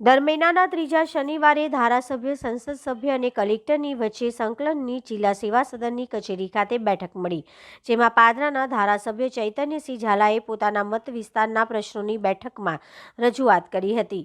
દર મહિનાના ત્રીજા શનિવારે ધારાસભ્ય, સંસદ સભ્ય અને કલેક્ટરની વચ્ચે સંકલનની જિલ્લા સેવા સદનની કચેરી ખાતે બેઠક મળી, જેમાં પાદરાના ધારાસભ્ય ચૈતન્યસિંહ ઝાલાએ પોતાના મત વિસ્તારના પ્રશ્નોની બેઠકમાં રજૂઆત કરી હતી.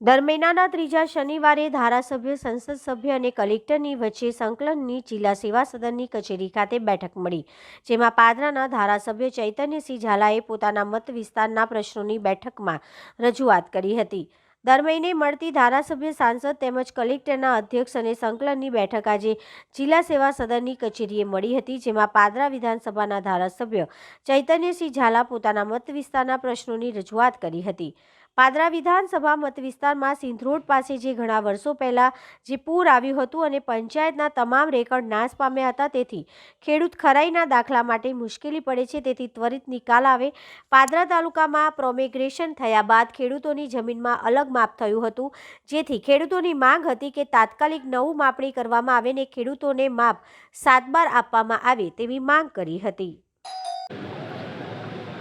દર મહિનાના ત્રીજા શનિવારે ધારાસભ્ય, સંસદ સભ્ય અને કલેક્ટરની વચ્ચે સંકલનની જિલ્લા સેવા સદનની કચેરી ખાતે બેઠક મળી, જેમાં પાદરાના ધારાસભ્ય ચૈતન્યસિંહ ઝાલાએ પોતાના મત વિસ્તારના પ્રશ્નોની બેઠકમાં રજૂઆત કરી હતી. દર મહિને મળતી ધારાસભ્ય સાંસદ તેમજ કલેક્ટરના અધ્યક્ષ અને સંકલનની બેઠક આજે જિલ્લા સેવા સદનની કચેરીએ મળી હતી, જેમાં પાદરા વિધાનસભાના ધારાસભ્ય ચૈતન્યસિંહ ઝાલા પોતાના મત વિસ્તારના પ્રશ્નોની રજૂઆત કરી હતી. પાદરા વિધાનસભા મત વિસ્તારમાં સિંધરોડ પાસે જે ઘણા વર્ષો પહેલાં જે પૂર આવ્યું હતું અને પંચાયતના તમામ રેકર્ડ નાશ પામ્યા હતા, તેથી ખેડૂત ખરાઈના દાખલા માટે મુશ્કેલી પડે છે, તેથી ત્વરિત નિકાલ આવે. પાદરા તાલુકામાં પ્રોમિગ્રેશન થયા બાદ ખેડૂતોની જમીનમાં અલગ માપ થયું હતું. જેથી ખેડૂતોની માંગ હતી કે તાત્કાલિક નવું માપણી કરવામાં આવે ને ખેડૂતોને માપ સાતબાર આપવામાં આવે તેવી માંગ કરી હતી.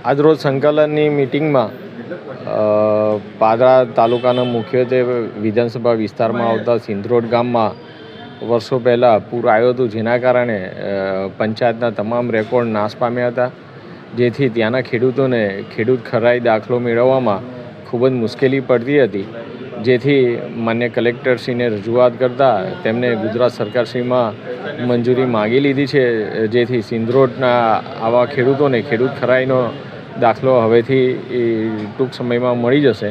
આજરોજ સંકલનની મિટિંગમાં પાદરા તાલુકાના મુખ્યત્વે વિધાનસભા વિસ્તારમાં આવતા સિંધરોડ ગામમાં વર્ષો પહેલાં પૂર આવ્યું હતું, જેના કારણે પંચાયતના તમામ રેકોર્ડ નાશ પામ્યા હતા, જેથી ત્યાંના ખેડૂતોને ખેડૂત ખરાઈ દાખલો મેળવવામાં ખૂબ જ મુશ્કેલી પડતી હતી. જેથી માન્ય કલેક્ટરશ્રીને રજૂઆત કરતાં તેમણે ગુજરાત સરકારશ્રીમાં મંજૂરી માગી લીધી છે, જેથી સિંધરોડના આવા ખેડૂતોને ખેડૂત ખરાઈનો દાખલો હવેથી એ ટૂંક સમયમાં મળી જશે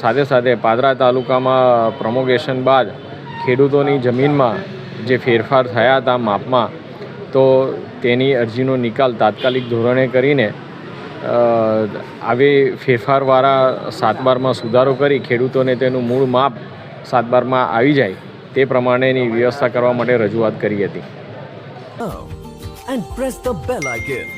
સાથે સાથે પાદરા તાલુકામાં પ્રમોગેશન બાદ ખેડૂતોની જમીનમાં જે ફેરફાર થયા હતા માપમાં, તો તેની અરજીનો નિકાલ તાત્કાલિક ધોરણે કરીને આવી ફેરફારવાળા સાતબારમાં સુધારો કરી ખેડૂતોને તેનું મૂળ માપ સાતબારમાં આવી જાય, તે પ્રમાણેની વ્યવસ્થા કરવા માટે રજૂઆત કરી હતી and press the bell icon.